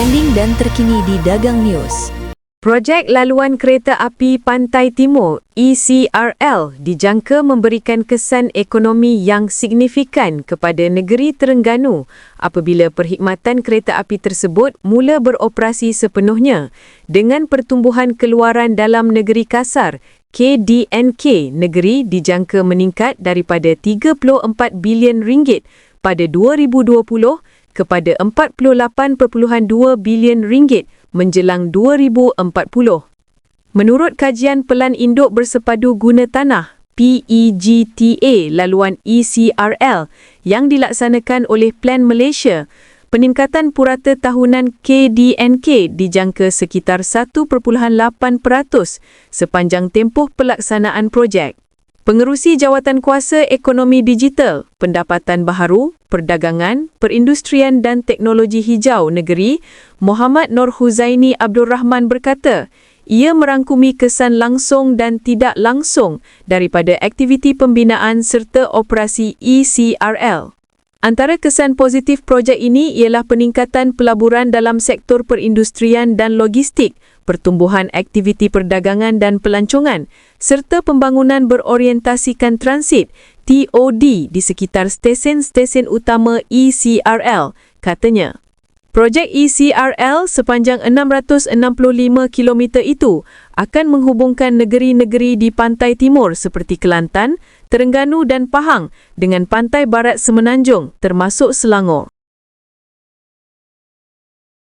trending dan terkini di Dagang News. Projek Laluan Kereta Api Pantai Timur ECRL dijangka memberikan kesan ekonomi yang signifikan kepada negeri Terengganu apabila perkhidmatan kereta api tersebut mula beroperasi sepenuhnya dengan pertumbuhan keluaran dalam negeri kasar KDNK negeri dijangka meningkat daripada 34 bilion ringgit pada 2020 kepada 48.2 bilion ringgit menjelang 2040. Menurut kajian Pelan Induk Bersepadu Guna Tanah PEGTA laluan ECRL yang dilaksanakan oleh Plan Malaysia, peningkatan purata tahunan KDNK dijangka sekitar 1.8% sepanjang tempoh pelaksanaan projek. Pengerusi Jawatan Kuasa Ekonomi Digital, Pendapatan Baharu, Perdagangan, Perindustrian dan Teknologi Hijau Negeri, Muhammad Nur Huzaini Abdul Rahman berkata, ia merangkumi kesan langsung dan tidak langsung daripada aktiviti pembinaan serta operasi ECRL. Antara kesan positif projek ini ialah peningkatan pelaburan dalam sektor perindustrian dan logistik, pertumbuhan aktiviti perdagangan dan pelancongan, serta pembangunan berorientasikan transit TOD di sekitar stesen-stesen utama ECRL, katanya. Projek ECRL sepanjang 665 km itu akan menghubungkan negeri-negeri di pantai timur seperti Kelantan, Terengganu dan Pahang dengan pantai barat Semenanjung termasuk Selangor.